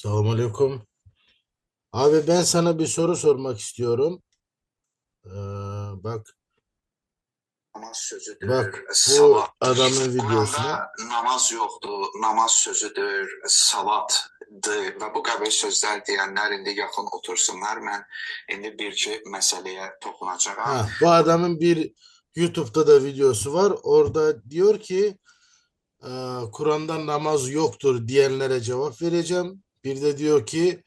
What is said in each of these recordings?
Selamünaleyküm. Abi ben sana bir soru sormak istiyorum. Ee, bak namaz sözüdür. bak bu salat. adamın videosunu. Quranda namaz yoxdur, namaz sözüdür, salatdır və bu qəbil sözlər deyənlər indi yaxın otursunlar. Mən indi bir-iki məsələyə toxunacağam. Ha, bu adamın bir YouTube'da da videosu var. Orada diyor ki e, Kur'an'da namaz yoktur diyenlere cevap vereceğim. Bir de diyor ki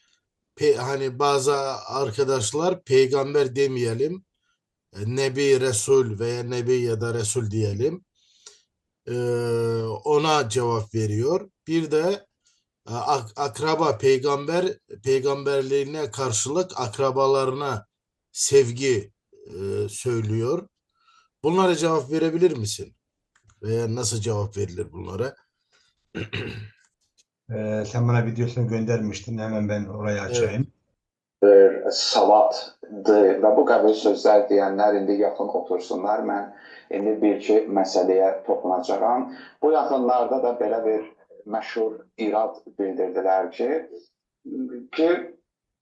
pe- hani bazı arkadaşlar peygamber demeyelim. e, Nebi, Resul veya Nebi ya da Resul diyelim. E, ona cevap veriyor. Bir de e, ak- akraba peygamber peygamberliğine karşılık akrabalarına sevgi e, söylüyor. Bunlara cevap verebilir misin? Veya nasıl cevap verilir bunlara? Ee, sen bana videosunu göndermiştin. Hemen ben orayı açayım. salatdır və bu qəbil sözlər deyənlər indi yaxın otursunlar. Mən indi bir-iki məsələyə toxunacağam. Bu yaxınlarda da belə bir məşhur irad bildirdilər ki, ki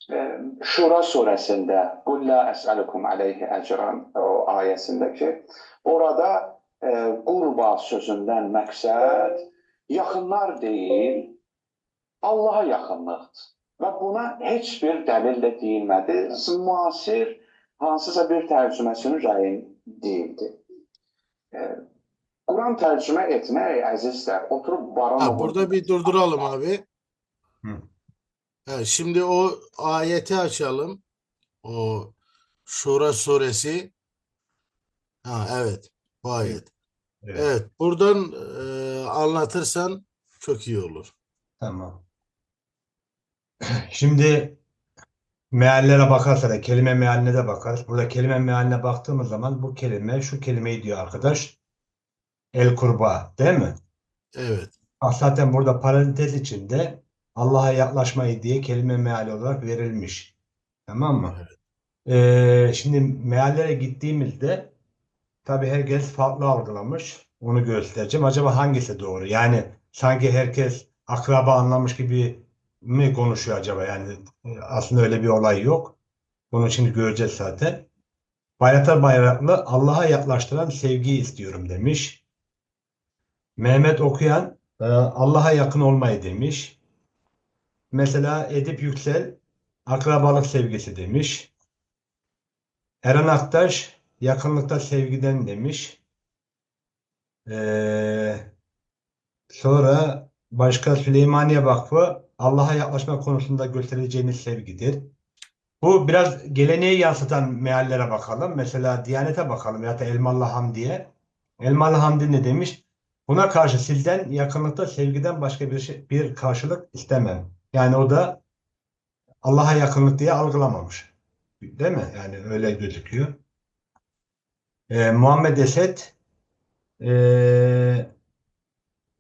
e, Şura surəsində Qul la əsəlukum aleyhi əcran o ayəsində ki, orada e, qurba sözündən məqsəd yaxınlar deyil, Allaha yaxınlıqdır. Və buna heç bir dəlil də deyilmədi. Müasir hansısa bir tərcüməsinin rəyi deyildi. E, Quran tərcümə etmək əzizlər, oturub baran Ha, burada bir durduralım abi. Hı. Ha, şimdi o ayeti açalım. O Şura suresi. Ha, evet. Bu ayet. Evet, Evet. Buradan e, anlatırsan çok iyi olur. tamam. Şimdi meallere bakarsa da kelime mealine de bakarız. Burada kelime mealine baktığımız zaman bu kelime şu kelimeyi diyor arkadaş. El kurba değil mi? Evet. Ah, Zaten burada parantez içinde Allah'a yaklaşmayı diye kelime meali olarak verilmiş. Tamam mı? Evet. Ee, şimdi meallere gittiğimizde tabii herkes farklı algılamış. Onu göstereceğim. Acaba hangisi doğru? Yani sanki herkes akraba anlamış gibi mi konuşuyor acaba? Yani e, aslında öyle bir olay yok. Bunu şimdi göreceğiz zaten. Bayraktar Bayraklı Allah'a yaklaştıran sevgiyi istiyorum demiş. Mehmet Okuyan e, Allah'a yakın olmayı demiş. Mesela Edip Yüksel akrabalık sevgisi demiş. Eren Aktaş yakınlıkta sevgiden demiş. Ee, sonra başka Süleymaniye Vakfı Allah'a yaklaşma konusunda göstereceğiniz sevgidir. Bu biraz geleneği yansıtan meallere bakalım. Mesela Diyanet'e bakalım ya da Elmalı Hamdi'ye. Elmalı Hamdi ne demiş? Buna karşı sizden yakınlıkta sevgiden başka bir şey, bir karşılık istemem. Yani o da Allah'a yakınlık diye algılamamış. Değil mi? Yani öyle gözüküyor. Ee, Muhammed Esed ee,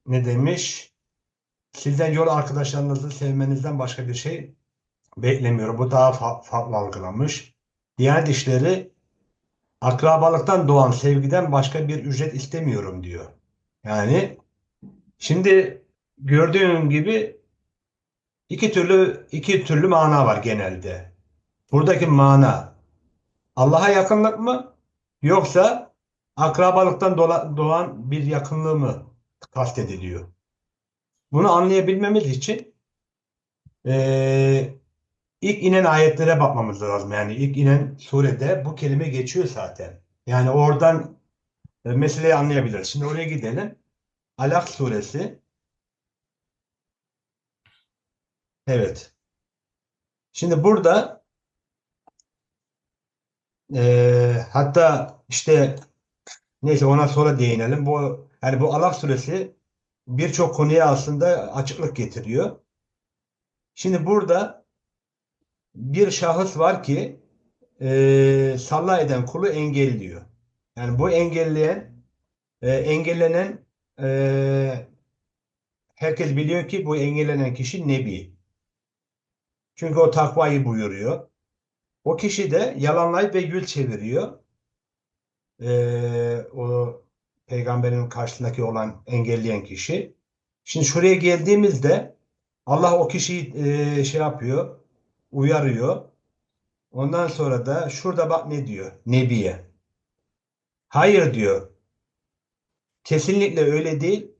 ne demiş? Sizden yol arkadaşlarınızı sevmenizden başka bir şey beklemiyorum. Bu daha fa- farklı algılamış. Diğer dişleri akrabalıktan doğan sevgiden başka bir ücret istemiyorum diyor. Yani şimdi gördüğün gibi iki türlü iki türlü mana var genelde. Buradaki mana Allah'a yakınlık mı yoksa akrabalıktan doğan bir yakınlığı mı kastediliyor? Bunu anlayabilmemiz için eee, ilk inen ayetlere bakmamız lazım. Yani ilk inen surede bu kelime geçiyor zaten. Yani oradan e, meseleyi anlayabiliriz. Şimdi oraya gidelim. Alak suresi. Evet. Şimdi burada eee, hatta işte neyse ona sonra değinelim. Bu yani bu Alak suresi birçok konuya aslında açıklık getiriyor. Şimdi burada bir şahıs var ki eee salla eden kulu engelliyor. Yani bu engelleyen e, engellenen e, herkes biliyor ki bu engellenen kişi Nebi. Çünkü o takvayı buyuruyor. O kişi de yalanlayıp ve yüz çeviriyor. E, o peygamberin karşısındaki olan engelleyen kişi. Şimdi şuraya geldiğimizde Allah o kişiyi e, şey yapıyor, uyarıyor. Ondan sonra da şurada bak ne diyor Nebi'ye. Hayır diyor. Kesinlikle öyle değil.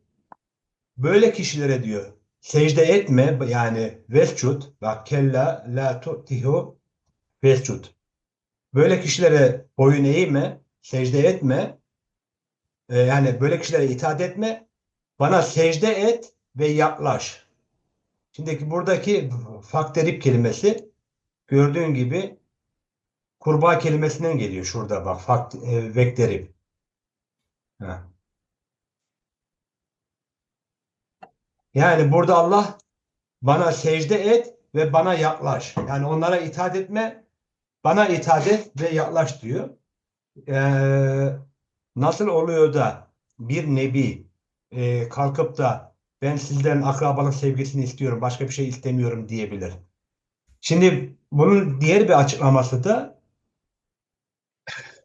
Böyle kişilere diyor secde etme yani vescud bak kella la tu'tihu vescud. Böyle kişilere boyun eğme, secde etme. Ee, yani böyle kişilere itaat etme. Bana secde et ve yaklaş. Şimdiki buradaki fakterip kelimesi gördüğün gibi kurbağa kelimesinden geliyor şurada bak fakt, e, vekterip. Ha. Yani burada Allah bana secde et ve bana yaklaş. Yani onlara itaat etme, bana itaat et ve yaklaş diyor. Ee, nasıl oluyor da bir nebi e, kalkıp da ben sizden akrabalık sevgisini istiyorum, başka bir şey istemiyorum diyebilir. Şimdi bunun diğer bir açıklaması da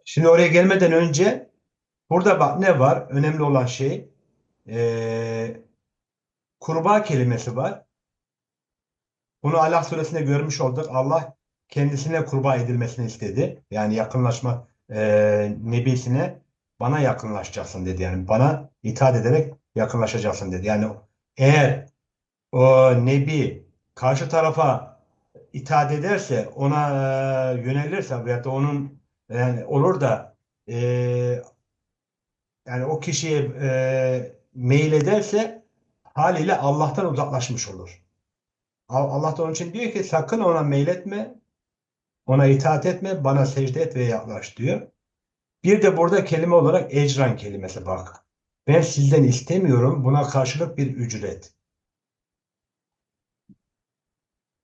şimdi oraya gelmeden önce burada bak ne var? Önemli olan şey e, kurbağa kelimesi var. Bunu Alak suresinde görmüş olduk. Allah kendisine kurbağa edilmesini istedi. Yani yakınlaşma e, nebisine bana yakınlaşacaksın dedi. Yani bana itaat ederek yakınlaşacaksın dedi. Yani eğer o nebi karşı tarafa itaat ederse, ona e, yönelirse veyahut da onun yani olur da e, yani o kişiye e, meyil ederse haliyle Allah'tan uzaklaşmış olur. Al- Allah da onun için diyor ki sakın ona meyletme, ona itaat etme, bana secde et ve yaklaş diyor. Bir de burada kelime olarak ecran kelimesi bak. Ben sizden istemiyorum buna karşılık bir ücret.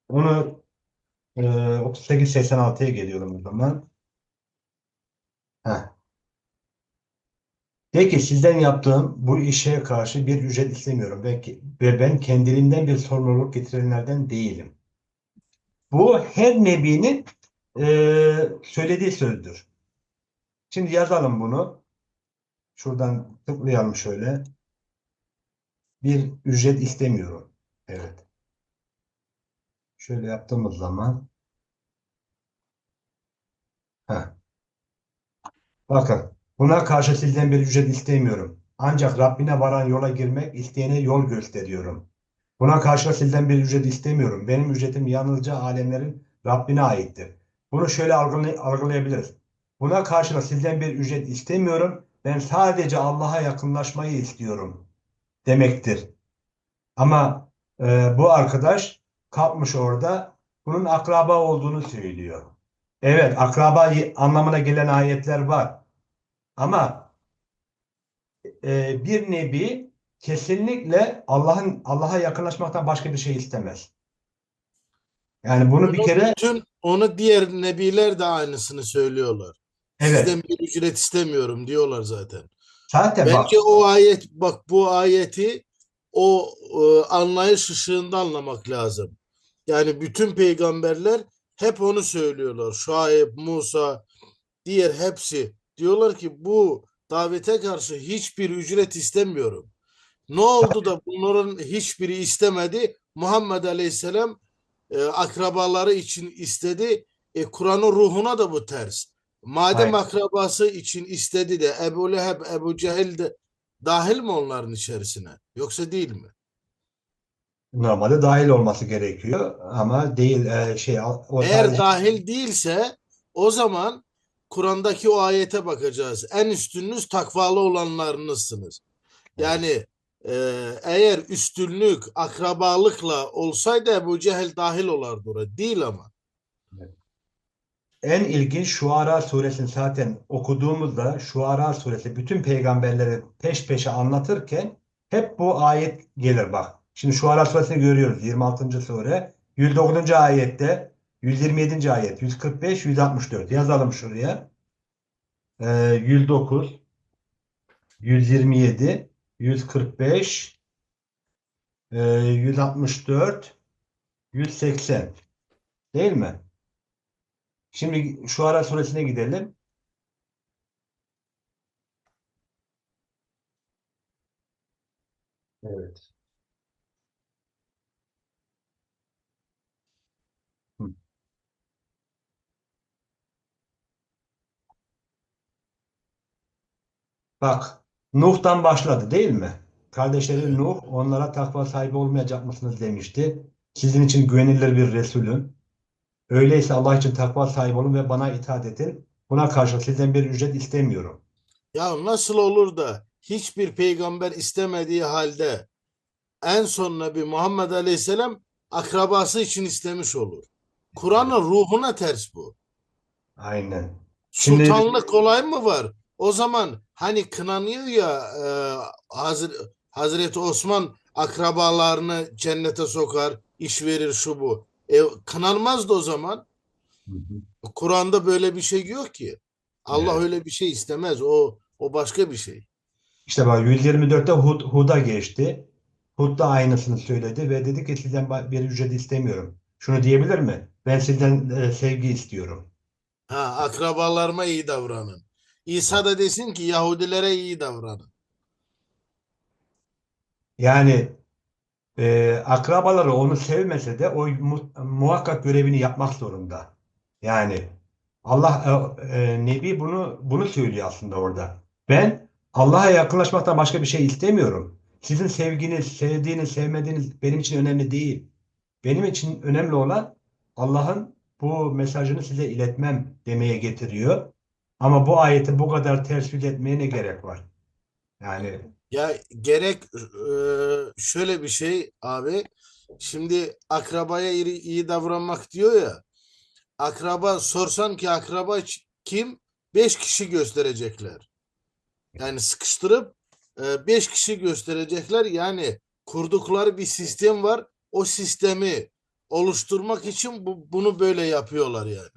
Onu e, 38-86'ya geliyorum o zaman. Heh. De ki sizden yaptığım bu işe karşı bir ücret istemiyorum ve, ve ben kendiliğimden bir sorumluluk getirenlerden değilim. Bu her nebinin e, söylediği sözdür. Şimdi yazalım bunu. Şuradan tıklayalım şöyle. Bir ücret istemiyorum. Evet. Şöyle yaptığımız zaman Heh. Bakın buna karşı sizden bir ücret istemiyorum. Ancak Rabbine varan yola girmek isteyene yol gösteriyorum. Buna karşı sizden bir ücret istemiyorum. Benim ücretim yalnızca alemlerin Rabbine aittir. Bunu şöyle algılay- algılayabiliriz. Buna karşılık sizden bir ücret istemiyorum. Ben sadece Allah'a yakınlaşmayı istiyorum demektir. Ama e, bu arkadaş kalkmış orada bunun akraba olduğunu söylüyor. Evet, akraba anlamına gelen ayetler var. Ama e, bir nebi kesinlikle Allah'ın Allah'a yakınlaşmaktan başka bir şey istemez. Yani bunu bir kere bütün onu diğer nebiler de aynısını söylüyorlar. Evet Sizden bir ücret istemiyorum diyorlar zaten. zaten bak Bence o ayet bak bu ayeti o e, anlayış ışığında anlamak lazım. Yani bütün peygamberler hep onu söylüyorlar. Şuayb, Musa, diğer hepsi diyorlar ki bu davete karşı hiçbir ücret istemiyorum. Ne oldu da bunların hiçbiri istemedi? Muhammed Aleyhisselam e, akrabaları için istedi. E, Kur'an'ın ruhuna da bu ters. Madem Hayır. akrabası için istedi de Ebu Leheb, Ebu Cehil de dahil mi onların içerisine? Yoksa değil mi? normalde dahil olması gerekiyor ama değil e, şey o Eğer sadece dahil değilse o zaman Kur'an'daki o ayete bakacağız. En üstününüz takvalı olanlarınızsınız. Yani e, eğer üstünlük akrabalıkla olsaydı Ebu Cehil dahil olardı oraya. Değil ama. En ilginç Şuara suresini zaten okuduğumuzda Şuara suresi bütün peygamberleri peş peşe anlatırken hep bu ayet gelir bak. Şimdi Şuara suresini görüyoruz 26. sure. 109. ayette 127. ayet 145 164 yazalım şuraya. Ee, 109 127 145 e, 164 180 değil mi? Şimdi şu ara suresine gidelim. Evet. Bak, Nuh'tan başladı değil mi? Kardeşleri Nuh onlara takva sahibi olmayacak mısınız demişti. Sizin için güvenilir bir Resulüm. Öyleyse Allah için takva sahibi olun ve bana itaat edin. Buna karşılık sizden bir ücret istemiyorum. Ya nasıl olur da hiçbir peygamber istemediği halde en son Nebi Muhammed Aleyhisselam akrabası için istemiş olur. Kur'an'ın ruhuna ters bu. Aynen. Şimdi- Sultanlık olay mı var? O zaman hani kınanıyor ya e, Hazır, Hazreti Osman akrabalarını cennete sokar, iş verir şu bu. E, kınanmazdı o zaman. Kur'an'da böyle bir şey yok ki. Allah Evet. öyle bir şey istemez. O o başka bir şey. İşte bak 124'te Hud, Hud'a geçti. Hud da aynısını söyledi ve dedi ki sizden bir ücret istemiyorum. Şunu diyebilir mi? Ben sizden e, sevgi istiyorum. Ha, akrabalarıma iyi davranın. İsa da desin ki Yahudilere iyi davranın. Yani e, akrabaları onu sevmese de o mu- muhakkak görevini yapmak zorunda. Yani Allah e, e, Nebi bunu bunu söylüyor aslında orada. Ben Allah'a yakınlaşmaktan başka bir şey istemiyorum. Sizin sevginiz, sevdiğiniz, sevmediğiniz benim için önemli değil. Benim için önemli olan Allah'ın bu mesajını size iletmem demeye getiriyor. Ama bu ayeti bu kadar ters yüz etmeye ne gerek var? Yani Ya gerek şöyle bir şey abi. Şimdi akrabaya iyi, iyi davranmak diyor ya. Akraba sorsan ki akraba kim? Beş kişi gösterecekler. Yani sıkıştırıp beş kişi gösterecekler. Yani kurdukları bir sistem var. O sistemi oluşturmak için bu, bunu böyle yapıyorlar yani.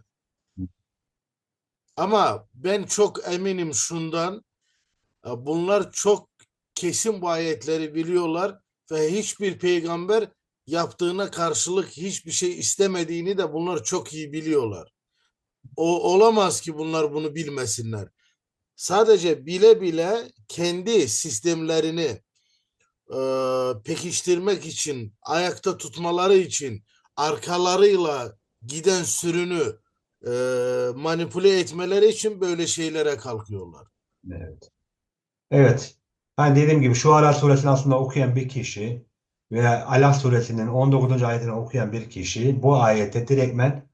Ama ben çok eminim şundan. Bunlar çok kesin bu ayetleri biliyorlar ve hiçbir peygamber yaptığına karşılık hiçbir şey istemediğini de bunlar çok iyi biliyorlar. O olamaz ki bunlar bunu bilmesinler. Sadece bile bile kendi sistemlerini e, pekiştirmek için, ayakta tutmaları için arkalarıyla giden sürünü e, manipüle etmeleri için böyle şeylere kalkıyorlar. Evet. Evet. Hani dediğim gibi şu Ara suresini aslında okuyan bir kişi ve Alak suresinin 19. ayetini okuyan bir kişi bu ayette direktmen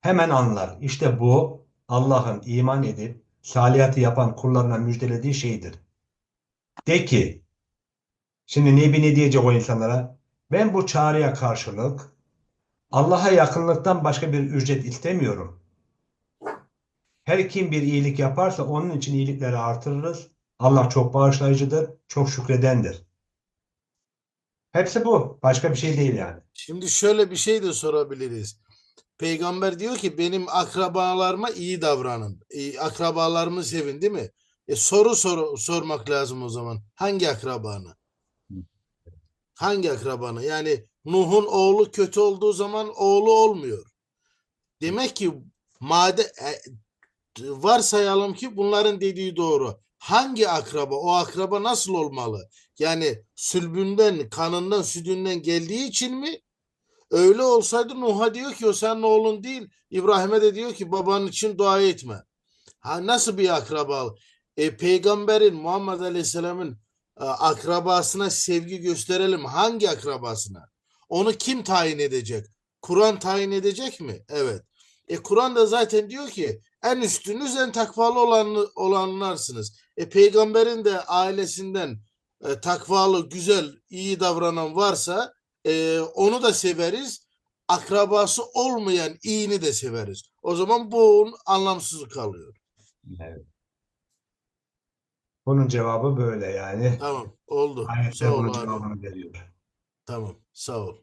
hemen anlar. İşte bu Allah'ın iman edip salihati yapan kullarına müjdelediği şeydir. De ki şimdi Nebi ne diyecek o insanlara? Ben bu çağrıya karşılık Allah'a yakınlıktan başka bir ücret istemiyorum. Her kim bir iyilik yaparsa onun için iyilikleri artırırız. Allah çok bağışlayıcıdır, çok şükredendir. Hepsi bu. Başka bir şey değil yani. Şimdi şöyle bir şey de sorabiliriz. Peygamber diyor ki benim akrabalarıma iyi davranın. İyi, akrabalarımı sevin değil mi? E soru soru sormak lazım o zaman. Hangi akrabanı? Hangi akrabanı? Yani Nuh'un oğlu kötü olduğu zaman oğlu olmuyor. Demek ki made e, varsayalım ki bunların dediği doğru. Hangi akraba? O akraba nasıl olmalı? Yani sülbünden, kanından, sütünden geldiği için mi? Öyle olsaydı Nuh'a diyor ki o senin oğlun değil. İbrahim'e de diyor ki babanın için dua etme. Ha nasıl bir akraba? E, peygamberin Muhammed Aleyhisselam'ın e, akrabasına sevgi gösterelim. Hangi akrabasına? Onu kim tayin edecek? Kur'an tayin edecek mi? Evet. E Kur'an da zaten diyor ki en üstünüz en takvalı olan, olanlarsınız. E peygamberin de ailesinden e, takvalı, güzel, iyi davranan varsa e, onu da severiz. Akrabası olmayan iyini de severiz. O zaman bu anlamsız kalıyor. Evet. Bunun cevabı böyle yani. Tamam, oldu. Ol bunun cevabını veriyor. Tamam, sağ ol.